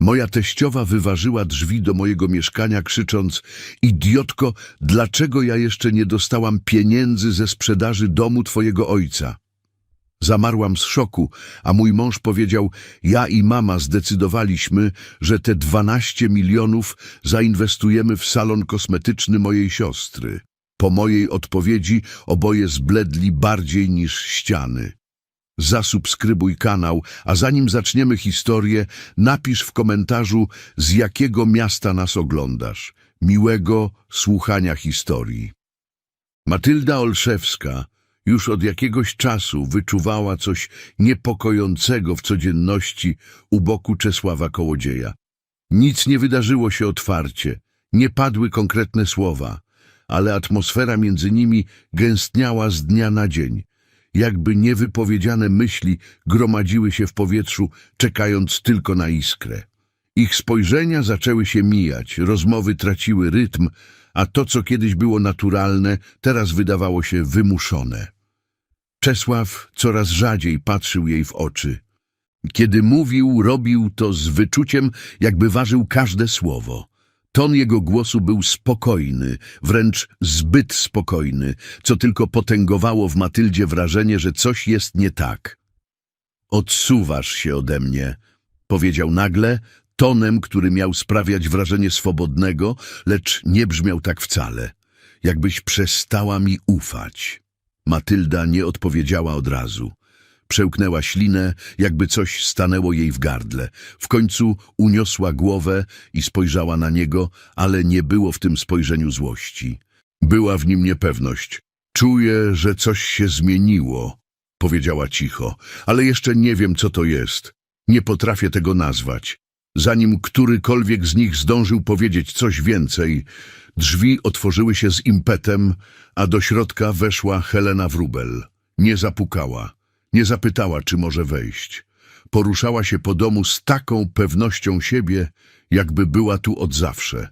Moja teściowa wyważyła drzwi do mojego mieszkania, krzycząc Idiotko, dlaczego ja jeszcze nie dostałam pieniędzy ze sprzedaży domu twojego ojca? Zamarłam z szoku, a mój mąż powiedział, ja i mama zdecydowaliśmy, że te 12 milionów zainwestujemy w salon kosmetyczny mojej siostry. Po mojej odpowiedzi oboje zbledli bardziej niż ściany. Zasubskrybuj kanał, a zanim zaczniemy historię, napisz w komentarzu, z jakiego miasta nas oglądasz. Miłego słuchania historii. Matylda Olszewska już od jakiegoś czasu wyczuwała coś niepokojącego w codzienności u boku Czesława Kołodzieja. Nic nie wydarzyło się otwarcie, nie padły konkretne słowa, ale atmosfera między nimi gęstniała z dnia na dzień. Jakby niewypowiedziane myśli gromadziły się w powietrzu, czekając tylko na iskrę. Ich spojrzenia zaczęły się mijać, rozmowy traciły rytm, a to, co kiedyś było naturalne, teraz wydawało się wymuszone. Czesław coraz rzadziej patrzył jej w oczy. Kiedy mówił, robił to z wyczuciem, jakby ważył każde słowo. Ton jego głosu był spokojny, wręcz zbyt spokojny, co tylko potęgowało w Matyldzie wrażenie, że coś jest nie tak. Odsuwasz się ode mnie, powiedział nagle, tonem, który miał sprawiać wrażenie swobodnego, lecz nie brzmiał tak wcale. Jakbyś przestała mi ufać. Matylda nie odpowiedziała od razu. Przełknęła ślinę, jakby coś stanęło jej w gardle. W końcu uniosła głowę i spojrzała na niego, ale nie było w tym spojrzeniu złości. Była w nim niepewność. Czuję, że coś się zmieniło, powiedziała cicho, ale jeszcze nie wiem, co to jest. Nie potrafię tego nazwać. Zanim którykolwiek z nich zdążył powiedzieć coś więcej, drzwi otworzyły się z impetem, a do środka weszła Helena Wrubel. Nie zapukała, nie zapytała, czy może wejść. Poruszała się po domu z taką pewnością siebie, jakby była tu od zawsze.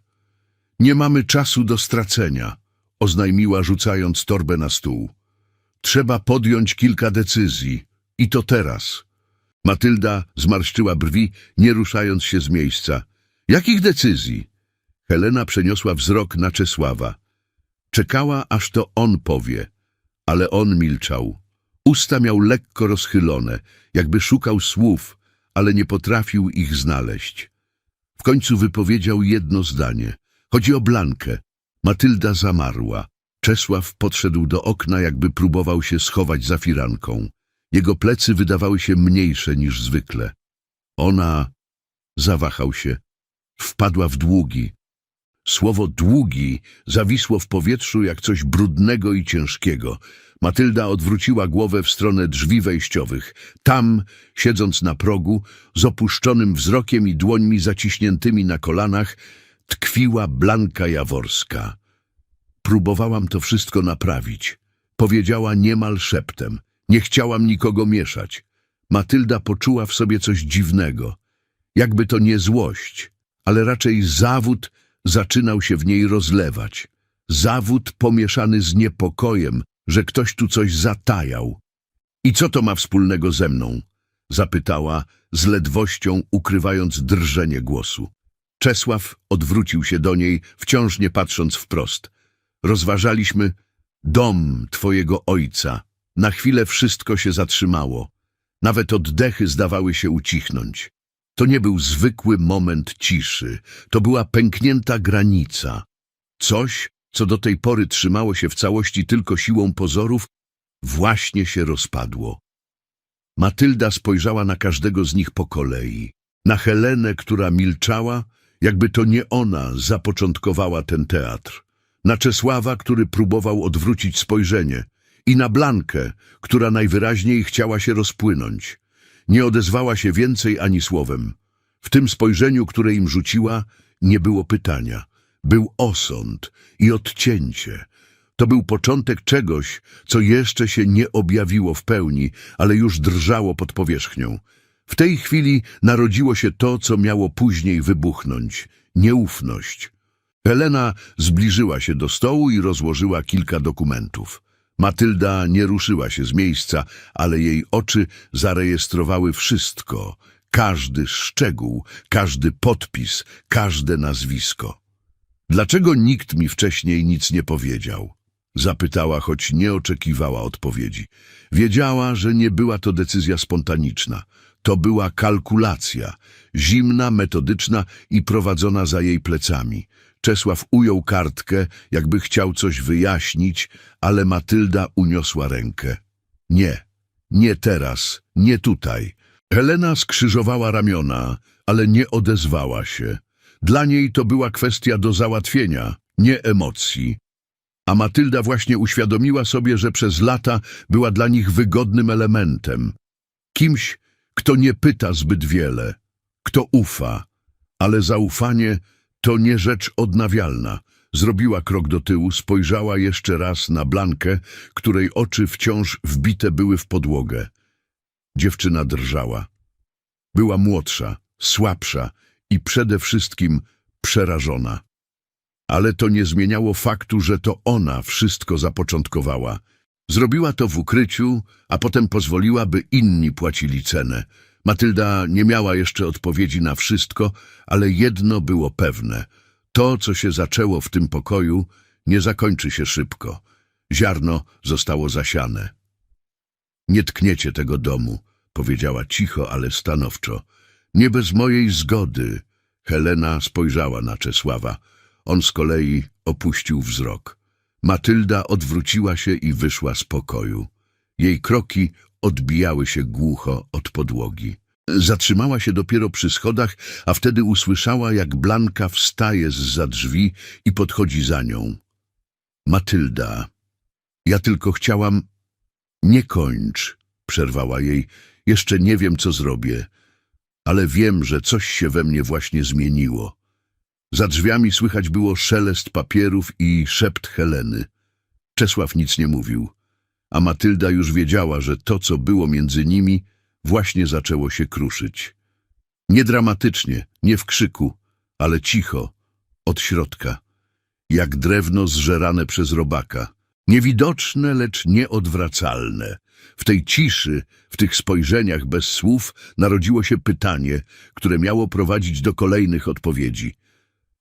Nie mamy czasu do stracenia, oznajmiła rzucając torbę na stół. Trzeba podjąć kilka decyzji. I to teraz. Matylda zmarszczyła brwi, nie ruszając się z miejsca. Jakich decyzji? Helena przeniosła wzrok na Czesława. Czekała, aż to on powie, ale on milczał. Usta miał lekko rozchylone, jakby szukał słów, ale nie potrafił ich znaleźć. W końcu wypowiedział jedno zdanie. Chodzi o Blankę. Matylda zamarła. Czesław podszedł do okna, jakby próbował się schować za firanką. Jego plecy wydawały się mniejsze niż zwykle. Ona zawahał się. Wpadła w długi. Słowo długi zawisło w powietrzu jak coś brudnego i ciężkiego. Matylda odwróciła głowę w stronę drzwi wejściowych. Tam, siedząc na progu, z opuszczonym wzrokiem i dłońmi zaciśniętymi na kolanach, tkwiła Blanka Jaworska. Próbowałam to wszystko naprawić. Powiedziała niemal szeptem. Nie chciałam nikogo mieszać. Matylda poczuła w sobie coś dziwnego. Jakby to nie złość, ale raczej zawód zaczynał się w niej rozlewać. Zawód pomieszany z niepokojem, że ktoś tu coś zatajał. I co to ma wspólnego ze mną? Zapytała, z ledwością ukrywając drżenie głosu. Czesław odwrócił się do niej, wciąż nie patrząc wprost. Rozważaliśmy dom twojego ojca. Na chwilę wszystko się zatrzymało. Nawet oddechy zdawały się ucichnąć. To nie był zwykły moment ciszy. To była pęknięta granica. Coś, co do tej pory trzymało się w całości tylko siłą pozorów, właśnie się rozpadło. Matylda spojrzała na każdego z nich po kolei. Na Helenę, która milczała, jakby to nie ona zapoczątkowała ten teatr. Na Czesława, który próbował odwrócić spojrzenie. I na Blankę, która najwyraźniej chciała się rozpłynąć. Nie odezwała się więcej ani słowem. W tym spojrzeniu, które im rzuciła, nie było pytania. Był osąd i odcięcie. To był początek czegoś, co jeszcze się nie objawiło w pełni, ale już drżało pod powierzchnią. W tej chwili narodziło się to, co miało później wybuchnąć – nieufność. Helena zbliżyła się do stołu i rozłożyła kilka dokumentów. Matylda nie ruszyła się z miejsca, ale jej oczy zarejestrowały wszystko. Każdy szczegół, każdy podpis, każde nazwisko. Dlaczego nikt mi wcześniej nic nie powiedział? Zapytała, choć nie oczekiwała odpowiedzi. Wiedziała, że nie była to decyzja spontaniczna. To była kalkulacja, zimna, metodyczna i prowadzona za jej plecami. Czesław ujął kartkę, jakby chciał coś wyjaśnić, ale Matylda uniosła rękę. Nie, nie teraz, nie tutaj. Helena skrzyżowała ramiona, ale nie odezwała się. Dla niej to była kwestia do załatwienia, nie emocji. A Matylda właśnie uświadomiła sobie, że przez lata była dla nich wygodnym elementem. Kimś, kto nie pyta zbyt wiele, kto ufa, ale zaufanie to nie rzecz odnawialna. Zrobiła krok do tyłu, spojrzała jeszcze raz na Blankę, której oczy wciąż wbite były w podłogę. Dziewczyna drżała. Była młodsza, słabsza i przede wszystkim przerażona. Ale to nie zmieniało faktu, że to ona wszystko zapoczątkowała. Zrobiła to w ukryciu, a potem pozwoliła, by inni płacili cenę. Matylda nie miała jeszcze odpowiedzi na wszystko, ale jedno było pewne. To, co się zaczęło w tym pokoju, nie zakończy się szybko. Ziarno zostało zasiane. Nie tkniecie tego domu, powiedziała cicho, ale stanowczo. Nie bez mojej zgody. Helena spojrzała na Czesława. On z kolei opuścił wzrok. Matylda odwróciła się i wyszła z pokoju. Jej kroki odbijały się głucho od podłogi. Zatrzymała się dopiero przy schodach, a wtedy usłyszała, jak Blanka wstaje za drzwi i podchodzi za nią. Matylda, ja tylko chciałam... Nie kończ, przerwała jej. Jeszcze nie wiem, co zrobię, ale wiem, że coś się we mnie właśnie zmieniło. Za drzwiami słychać było szelest papierów i szept Heleny. Czesław nic nie mówił, a Matylda już wiedziała, że to, co było między nimi, właśnie zaczęło się kruszyć. Nie dramatycznie, nie w krzyku, ale cicho, od środka, jak drewno zżerane przez robaka. Niewidoczne, lecz nieodwracalne. W tej ciszy, w tych spojrzeniach bez słów narodziło się pytanie, które miało prowadzić do kolejnych odpowiedzi.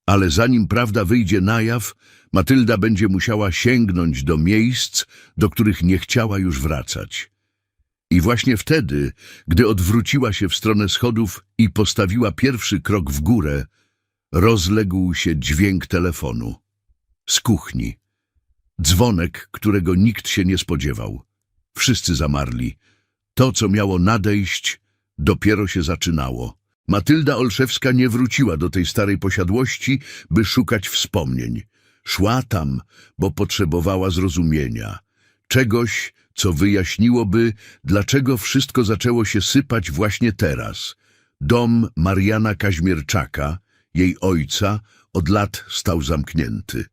Ale zanim prawda wyjdzie na jaw, Matylda będzie musiała sięgnąć do miejsc, do których nie chciała już wracać. I właśnie wtedy, gdy odwróciła się w stronę schodów i postawiła pierwszy krok w górę, rozległ się dźwięk telefonu. Z kuchni. Dzwonek, którego nikt się nie spodziewał. Wszyscy zamarli. To, co miało nadejść, dopiero się zaczynało. Matylda Olszewska nie wróciła do tej starej posiadłości, by szukać wspomnień. Szła tam, bo potrzebowała zrozumienia. Czegoś, co wyjaśniłoby, dlaczego wszystko zaczęło się sypać właśnie teraz. Dom Mariana Kaźmierczaka, jej ojca, od lat stał zamknięty.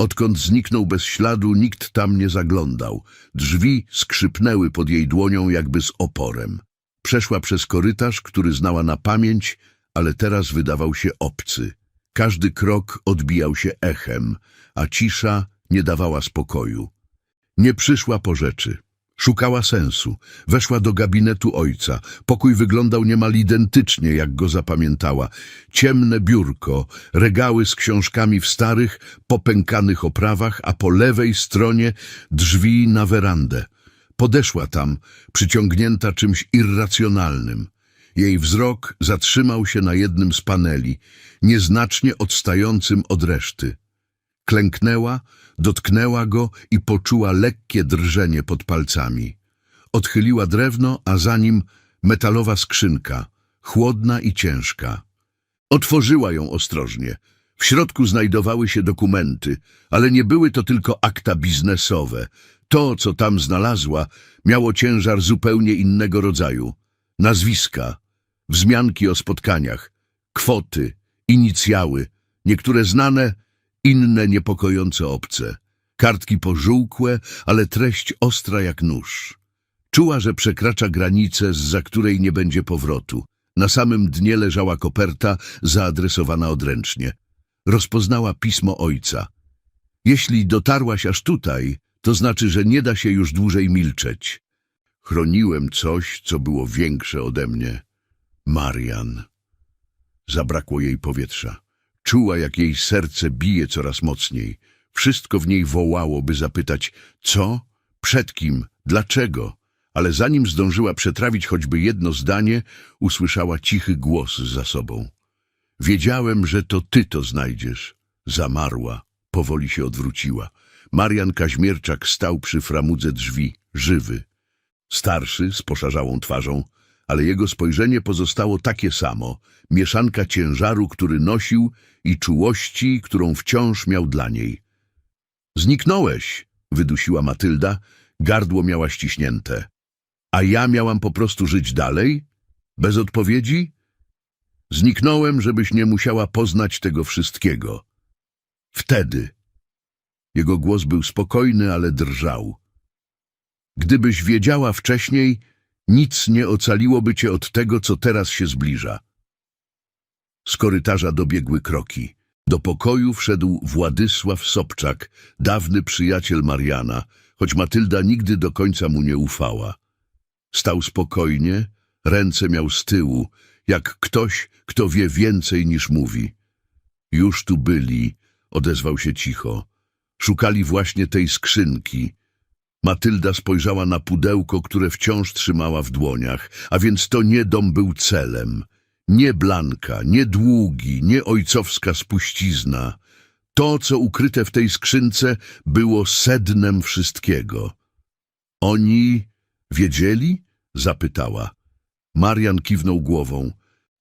Odkąd zniknął bez śladu, nikt tam nie zaglądał. Drzwi skrzypnęły pod jej dłonią jakby z oporem. Przeszła przez korytarz, który znała na pamięć, ale teraz wydawał się obcy. Każdy krok odbijał się echem, a cisza nie dawała spokoju. Nie przyszła po rzeczy. Szukała sensu. Weszła do gabinetu ojca. Pokój wyglądał niemal identycznie, jak go zapamiętała. Ciemne biurko, regały z książkami w starych, popękanych oprawach, a po lewej stronie drzwi na werandę. Podeszła tam, przyciągnięta czymś irracjonalnym. Jej wzrok zatrzymał się na jednym z paneli, nieznacznie odstającym od reszty. Klęknęła, dotknęła go i poczuła lekkie drżenie pod palcami. Odchyliła drewno, a za nim metalowa skrzynka, chłodna i ciężka. Otworzyła ją ostrożnie. W środku znajdowały się dokumenty, ale nie były to tylko akta biznesowe. To, co tam znalazła, miało ciężar zupełnie innego rodzaju. Nazwiska, wzmianki o spotkaniach, kwoty, inicjały, niektóre znane, inne niepokojące obce. Kartki pożółkłe, ale treść ostra jak nóż. Czuła, że przekracza granicę, za której nie będzie powrotu. Na samym dnie leżała koperta zaadresowana odręcznie. Rozpoznała pismo ojca. Jeśli dotarłaś aż tutaj, to znaczy, że nie da się już dłużej milczeć. Chroniłem coś, co było większe ode mnie. Marian. Zabrakło jej powietrza. Czuła, jak jej serce bije coraz mocniej. Wszystko w niej wołało, by zapytać co, przed kim, dlaczego. Ale zanim zdążyła przetrawić choćby jedno zdanie, usłyszała cichy głos za sobą. Wiedziałem, że to ty to znajdziesz. Zamarła, powoli się odwróciła. Marian Kaźmierczak stał przy framudze drzwi, żywy. Starszy, z poszarzałą twarzą, ale jego spojrzenie pozostało takie samo, mieszanka ciężaru, który nosił i czułości, którą wciąż miał dla niej. Zniknąłeś, wydusiła Matylda, gardło miała ściśnięte. A ja miałam po prostu żyć dalej? Bez odpowiedzi? Zniknąłem, żebyś nie musiała poznać tego wszystkiego. Wtedy. Jego głos był spokojny, ale drżał. Gdybyś wiedziała wcześniej, nic nie ocaliłoby cię od tego, co teraz się zbliża. Z korytarza dobiegły kroki. Do pokoju wszedł Władysław Sobczak, dawny przyjaciel Mariana, choć Matylda nigdy do końca mu nie ufała. Stał spokojnie, ręce miał z tyłu, jak ktoś, kto wie więcej niż mówi. Już tu byli, odezwał się cicho. Szukali właśnie tej skrzynki. Matylda spojrzała na pudełko, które wciąż trzymała w dłoniach, a więc to nie dom był celem. Nie Blanka, nie długi, nie ojcowska spuścizna. To, co ukryte w tej skrzynce, było sednem wszystkiego. Oni wiedzieli? zapytała. Marian kiwnął głową.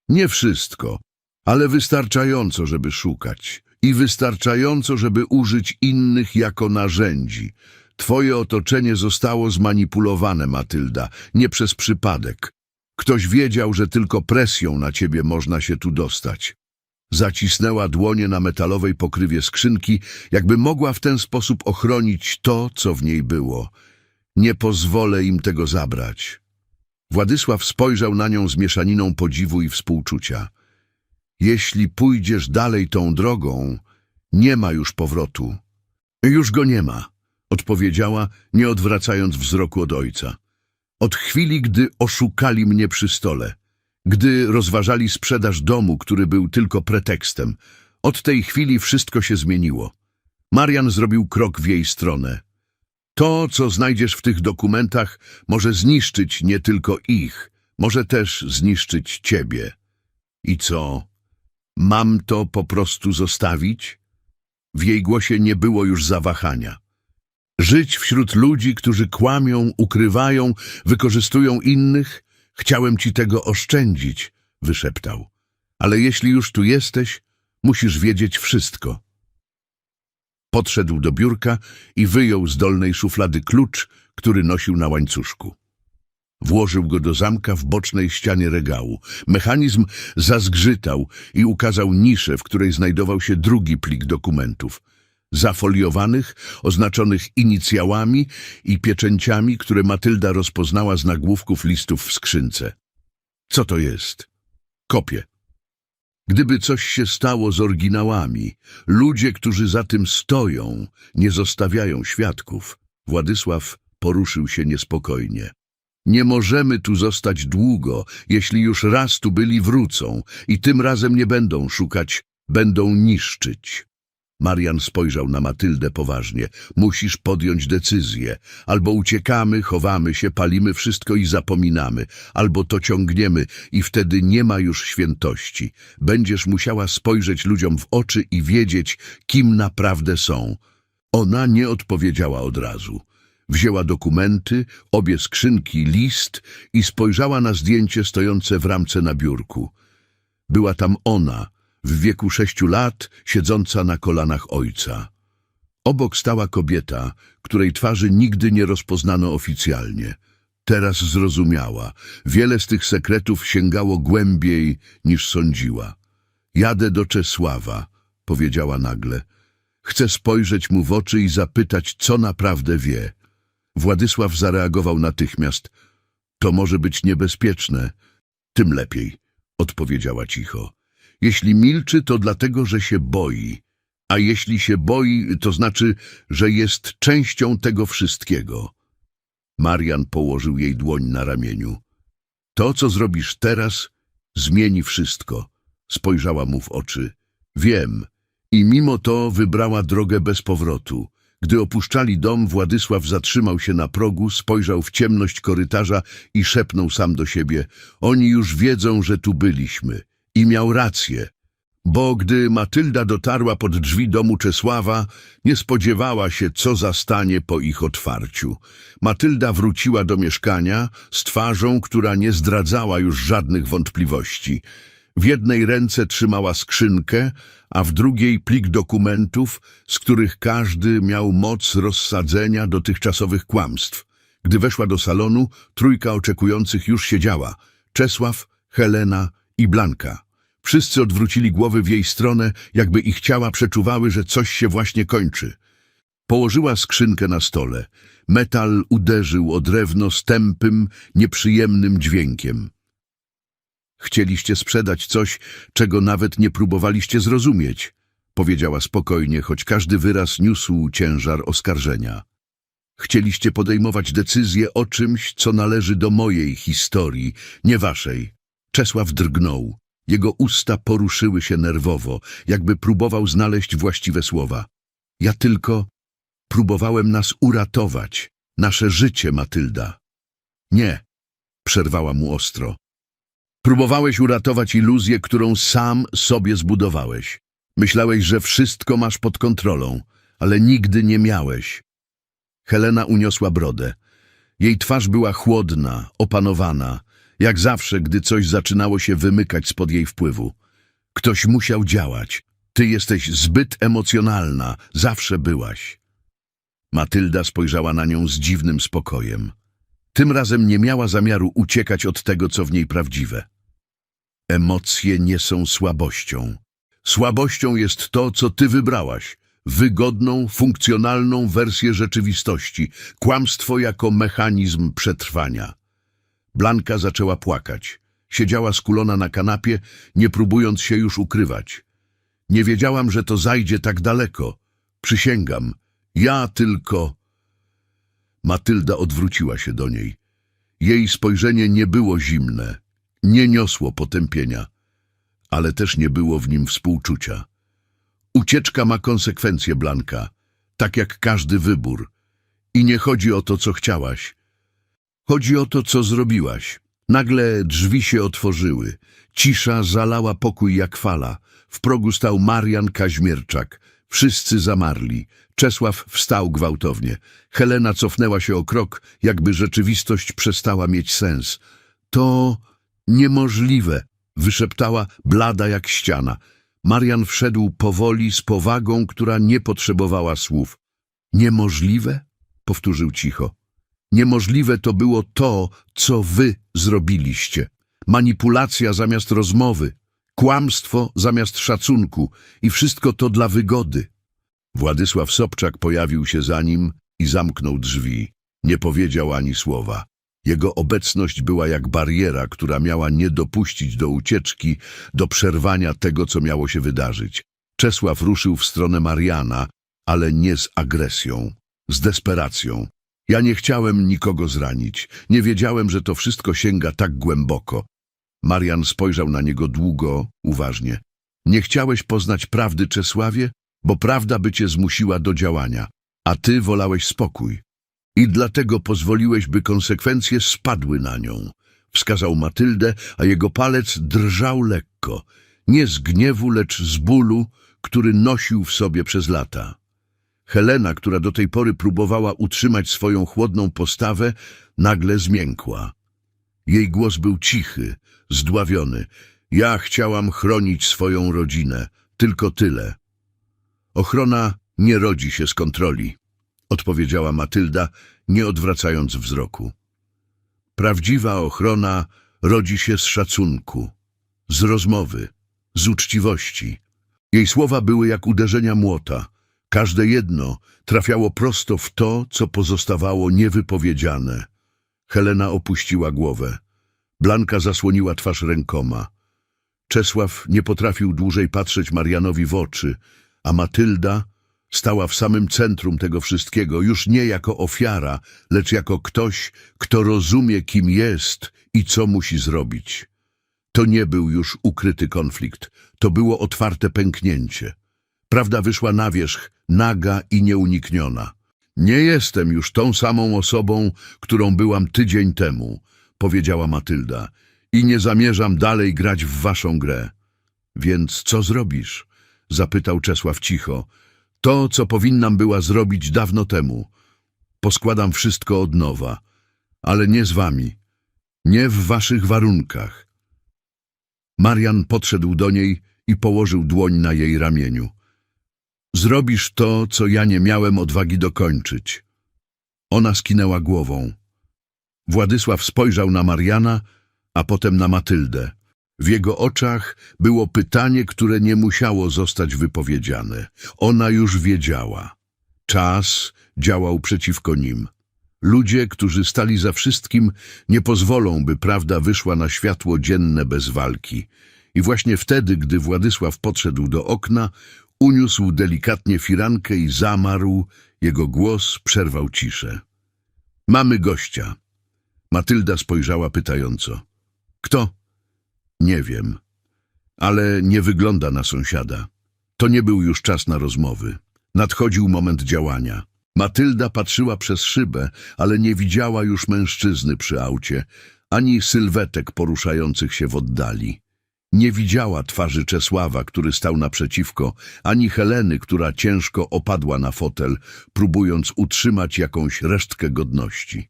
Nie wszystko, ale wystarczająco, żeby szukać. I wystarczająco, żeby użyć innych jako narzędzi. Twoje otoczenie zostało zmanipulowane, Matylda, nie przez przypadek. Ktoś wiedział, że tylko presją na ciebie można się tu dostać. Zacisnęła dłonie na metalowej pokrywie skrzynki, jakby mogła w ten sposób ochronić to, co w niej było. Nie pozwolę im tego zabrać. Władysław spojrzał na nią z mieszaniną podziwu i współczucia. Jeśli pójdziesz dalej tą drogą, nie ma już powrotu. Już go nie ma, odpowiedziała, nie odwracając wzroku od ojca. Od chwili, gdy oszukali mnie przy stole, gdy rozważali sprzedaż domu, który był tylko pretekstem, od tej chwili wszystko się zmieniło. Marian zrobił krok w jej stronę. To, co znajdziesz w tych dokumentach, może zniszczyć nie tylko ich, może też zniszczyć ciebie. I co? Mam to po prostu zostawić? W jej głosie nie było już zawahania. Żyć wśród ludzi, którzy kłamią, ukrywają, wykorzystują innych? Chciałem ci tego oszczędzić, wyszeptał. Ale jeśli już tu jesteś, musisz wiedzieć wszystko. Podszedł do biurka i wyjął z dolnej szuflady klucz, który nosił na łańcuszku. Włożył go do zamka w bocznej ścianie regału. Mechanizm zazgrzytał i ukazał niszę, w której znajdował się drugi plik dokumentów. Zafoliowanych, oznaczonych inicjałami i pieczęciami, które Matylda rozpoznała z nagłówków listów w skrzynce. Co to jest? Kopie. Gdyby coś się stało z oryginałami, ludzie, którzy za tym stoją, nie zostawiają świadków. Władysław poruszył się niespokojnie. Nie możemy tu zostać długo, jeśli już raz tu byli, wrócą i tym razem nie będą szukać, będą niszczyć. Marian spojrzał na Matyldę poważnie. Musisz podjąć decyzję. Albo uciekamy, chowamy się, palimy wszystko i zapominamy. Albo to ciągniemy i wtedy nie ma już świętości. Będziesz musiała spojrzeć ludziom w oczy i wiedzieć, kim naprawdę są. Ona nie odpowiedziała od razu. Wzięła dokumenty, obie skrzynki, list i spojrzała na zdjęcie stojące w ramce na biurku. Była tam ona, w wieku sześciu lat, siedząca na kolanach ojca. Obok stała kobieta, której twarzy nigdy nie rozpoznano oficjalnie. Teraz zrozumiała. Wiele z tych sekretów sięgało głębiej niż sądziła. Jadę do Czesława, powiedziała nagle. Chcę spojrzeć mu w oczy i zapytać, co naprawdę wie. Władysław zareagował natychmiast. To może być niebezpieczne. Tym lepiej, odpowiedziała cicho. Jeśli milczy, to dlatego, że się boi. A jeśli się boi, to znaczy, że jest częścią tego wszystkiego. Marian położył jej dłoń na ramieniu. To, co zrobisz teraz, Zmieni wszystko. Spojrzała mu w oczy. Wiem. I mimo to wybrała drogę bez powrotu. Gdy opuszczali dom, Władysław zatrzymał się na progu, spojrzał w ciemność korytarza i szepnął sam do siebie. Oni już wiedzą, że tu byliśmy. I miał rację. Bo gdy Matylda dotarła pod drzwi domu Czesława, nie spodziewała się, co zastanie po ich otwarciu. Matylda wróciła do mieszkania z twarzą, która nie zdradzała już żadnych wątpliwości. W jednej ręce trzymała skrzynkę, a w drugiej plik dokumentów, z których każdy miał moc rozsadzenia dotychczasowych kłamstw. Gdy weszła do salonu, trójka oczekujących już siedziała. Czesław, Helena i Blanka. Wszyscy odwrócili głowy w jej stronę, jakby ich ciała przeczuwały, że coś się właśnie kończy. Położyła skrzynkę na stole. Metal uderzył o drewno z tępym, nieprzyjemnym dźwiękiem. Chcieliście sprzedać coś, czego nawet nie próbowaliście zrozumieć, powiedziała spokojnie, choć każdy wyraz niósł ciężar oskarżenia. Chcieliście podejmować decyzję o czymś, co należy do mojej historii, nie waszej. Czesław drgnął. Jego usta poruszyły się nerwowo, jakby próbował znaleźć właściwe słowa. Ja tylko próbowałem nas uratować, nasze życie, Matylda. Nie, przerwała mu ostro. Próbowałeś uratować iluzję, którą sam sobie zbudowałeś. Myślałeś, że wszystko masz pod kontrolą, ale nigdy nie miałeś. Helena uniosła brodę. Jej twarz była chłodna, opanowana, jak zawsze, gdy coś zaczynało się wymykać spod jej wpływu. Ktoś musiał działać. Ty jesteś zbyt emocjonalna, zawsze byłaś. Matylda spojrzała na nią z dziwnym spokojem. Tym razem nie miała zamiaru uciekać od tego, co w niej prawdziwe. Emocje nie są słabością. Słabością jest to, co ty wybrałaś. Wygodną, funkcjonalną wersję rzeczywistości. Kłamstwo jako mechanizm przetrwania. Blanka zaczęła płakać. Siedziała skulona na kanapie, nie próbując się już ukrywać. Nie wiedziałam, że to zajdzie tak daleko. Przysięgam. Ja tylko... Matylda odwróciła się do niej. Jej spojrzenie nie było zimne, nie niosło potępienia, ale też nie było w nim współczucia. Ucieczka ma konsekwencje, Blanka, tak jak każdy wybór. I nie chodzi o to, co chciałaś. Chodzi o to, co zrobiłaś. Nagle drzwi się otworzyły. Cisza zalała pokój jak fala. W progu stał Marian Kaźmierczak. Wszyscy zamarli. Czesław wstał gwałtownie. Helena cofnęła się o krok, jakby rzeczywistość przestała mieć sens. To niemożliwe, wyszeptała, blada jak ściana. Marian wszedł powoli, z powagą, która nie potrzebowała słów. Niemożliwe? Powtórzył cicho. Niemożliwe to było to, co wy zrobiliście. Manipulacja zamiast rozmowy, kłamstwo zamiast szacunku i wszystko to dla wygody. Władysław Sobczak pojawił się za nim i zamknął drzwi. Nie powiedział ani słowa. Jego obecność była jak bariera, która miała nie dopuścić do ucieczki, do przerwania tego, co miało się wydarzyć. Czesław ruszył w stronę Mariana, ale nie z agresją, z desperacją. Ja nie chciałem nikogo zranić. Nie wiedziałem, że to wszystko sięga tak głęboko. Marian spojrzał na niego długo, uważnie. Nie chciałeś poznać prawdy, Czesławie? Bo prawda by cię zmusiła do działania, a ty wolałeś spokój. I dlatego pozwoliłeś, by konsekwencje spadły na nią. Wskazał Matyldę, a jego palec drżał lekko. Nie z gniewu, lecz z bólu, który nosił w sobie przez lata. Helena, która do tej pory próbowała utrzymać swoją chłodną postawę, nagle zmiękła. Jej głos był cichy, zdławiony. Ja chciałam chronić swoją rodzinę, tylko tyle. Ochrona nie rodzi się z kontroli, odpowiedziała Matylda, nie odwracając wzroku. Prawdziwa ochrona rodzi się z szacunku, z rozmowy, z uczciwości. Jej słowa były jak uderzenia młota. Każde jedno trafiało prosto w to, co pozostawało niewypowiedziane. Helena opuściła głowę. Blanka zasłoniła twarz rękoma. Czesław nie potrafił dłużej patrzeć Marianowi w oczy, a Matylda stała w samym centrum tego wszystkiego, już nie jako ofiara, lecz jako ktoś, kto rozumie, kim jest i co musi zrobić. To nie był już ukryty konflikt, to było otwarte pęknięcie. Prawda wyszła na wierzch, naga i nieunikniona. Nie jestem już tą samą osobą, którą byłam tydzień temu, powiedziała Matylda, i nie zamierzam dalej grać w waszą grę. Więc co zrobisz? zapytał Czesław cicho. To, co powinnam była zrobić dawno temu. Poskładam wszystko od nowa, ale nie z wami, nie w waszych warunkach. Marian podszedł do niej i położył dłoń na jej ramieniu. Zrobisz to, co ja nie miałem odwagi dokończyć. Ona skinęła głową. Władysław spojrzał na Mariana, a potem na Matyldę. W jego oczach było pytanie, które nie musiało zostać wypowiedziane. Ona już wiedziała. Czas działał przeciwko nim. Ludzie, którzy stali za wszystkim, nie pozwolą, by prawda wyszła na światło dzienne bez walki. I właśnie wtedy, gdy Władysław podszedł do okna, uniósł delikatnie firankę i zamarł, jego głos przerwał ciszę. Mamy gościa. Matylda spojrzała pytająco. Kto? Nie wiem, ale nie wygląda na sąsiada. To nie był już czas na rozmowy. Nadchodził moment działania. Matylda patrzyła przez szybę, ale nie widziała już mężczyzny przy aucie, ani sylwetek poruszających się w oddali. Nie widziała twarzy Czesława, który stał naprzeciwko, ani Heleny, która ciężko opadła na fotel, próbując utrzymać jakąś resztkę godności.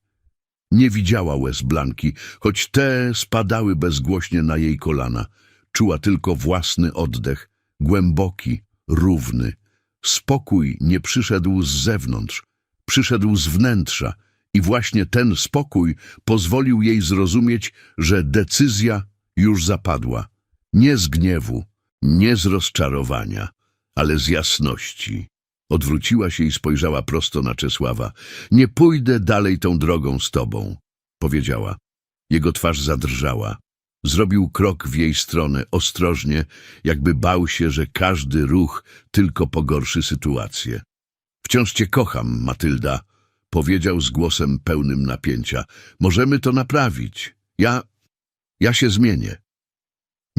Nie widziała łez Blanki, choć te spadały bezgłośnie na jej kolana. Czuła tylko własny oddech, głęboki, równy. Spokój nie przyszedł z zewnątrz, przyszedł z wnętrza i właśnie ten spokój pozwolił jej zrozumieć, że decyzja już zapadła. Nie z gniewu, nie z rozczarowania, ale z jasności. Odwróciła się i spojrzała prosto na Czesława. Nie pójdę dalej tą drogą z tobą, powiedziała. Jego twarz zadrżała. Zrobił krok w jej stronę, ostrożnie, jakby bał się, że każdy ruch tylko pogorszy sytuację. Wciąż cię kocham, Matylda, powiedział z głosem pełnym napięcia. Możemy to naprawić. Ja... ja się zmienię.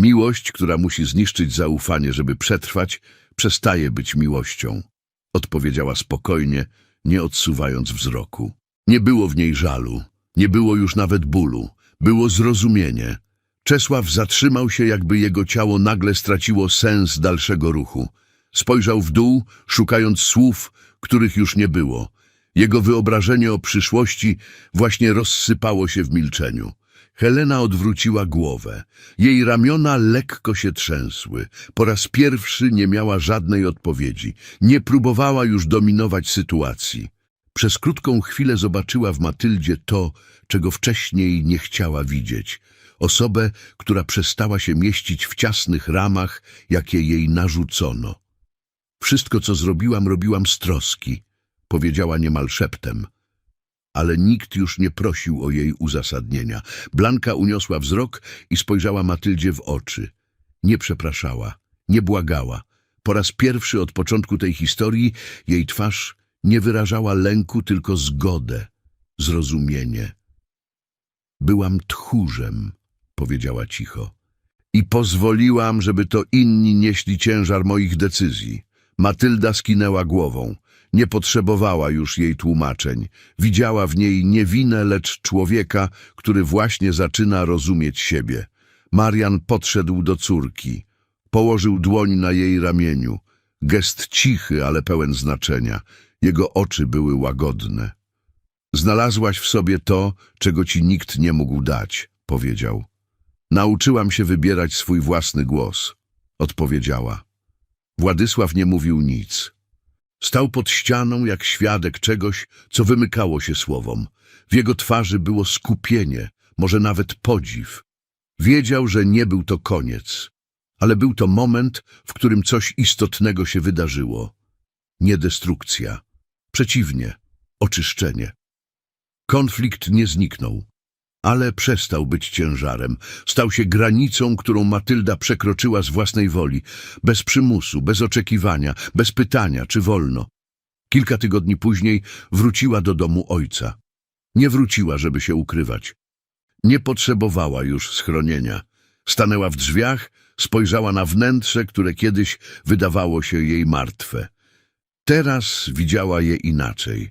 Miłość, która musi zniszczyć zaufanie, żeby przetrwać, przestaje być miłością. Odpowiedziała spokojnie, nie odsuwając wzroku. Nie było w niej żalu, nie było już nawet bólu, było zrozumienie. Czesław zatrzymał się, jakby jego ciało nagle straciło sens dalszego ruchu. Spojrzał w dół, szukając słów, których już nie było. Jego wyobrażenie o przyszłości właśnie rozsypało się w milczeniu. Helena odwróciła głowę. Jej ramiona lekko się trzęsły. Po raz pierwszy nie miała żadnej odpowiedzi. Nie próbowała już dominować sytuacji. Przez krótką chwilę zobaczyła w Matyldzie to, czego wcześniej nie chciała widzieć. Osobę, która przestała się mieścić w ciasnych ramach, jakie jej narzucono. Wszystko, co zrobiłam, robiłam z troski, powiedziała niemal szeptem ale nikt już nie prosił o jej uzasadnienia. Blanka uniosła wzrok i spojrzała Matyldzie w oczy. Nie przepraszała, nie błagała. Po raz pierwszy od początku tej historii jej twarz nie wyrażała lęku, tylko zgodę, zrozumienie. Byłam tchórzem, powiedziała cicho. I pozwoliłam, żeby to inni nieśli ciężar moich decyzji. Matylda skinęła głową. Nie potrzebowała już jej tłumaczeń. Widziała w niej nie winę, lecz człowieka, który właśnie zaczyna rozumieć siebie. Marian podszedł do córki. Położył dłoń na jej ramieniu. Gest cichy, ale pełen znaczenia. Jego oczy były łagodne. Znalazłaś w sobie to, czego ci nikt nie mógł dać, powiedział. Nauczyłam się wybierać swój własny głos, odpowiedziała. Władysław nie mówił nic. Stał pod ścianą jak świadek czegoś, co wymykało się słowom. W jego twarzy było skupienie, może nawet podziw. Wiedział, że nie był to koniec, ale był to moment, w którym coś istotnego się wydarzyło. Nie destrukcja, przeciwnie, oczyszczenie. Konflikt nie zniknął, ale przestał być ciężarem. Stał się granicą, którą Matylda przekroczyła z własnej woli, bez przymusu, bez oczekiwania, bez pytania, czy wolno. Kilka tygodni później wróciła do domu ojca. Nie wróciła, żeby się ukrywać. Nie potrzebowała już schronienia. Stanęła w drzwiach, spojrzała na wnętrze, które kiedyś wydawało się jej martwe. Teraz widziała je inaczej.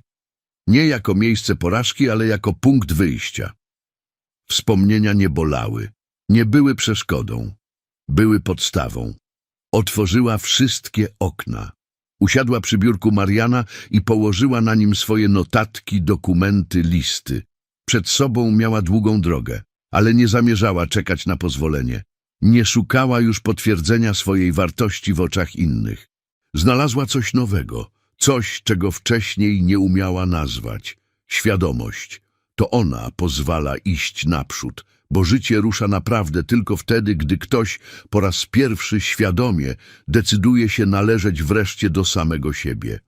Nie jako miejsce porażki, ale jako punkt wyjścia. Wspomnienia nie bolały, nie były przeszkodą, były podstawą. Otworzyła wszystkie okna. Usiadła przy biurku Mariana i położyła na nim swoje notatki, dokumenty, listy. Przed sobą miała długą drogę, ale nie zamierzała czekać na pozwolenie. Nie szukała już potwierdzenia swojej wartości w oczach innych. Znalazła coś nowego, coś, czego wcześniej nie umiała nazwać. Świadomość. To ona pozwala iść naprzód, bo życie rusza naprawdę tylko wtedy, gdy ktoś po raz pierwszy świadomie decyduje się należeć wreszcie do samego siebie.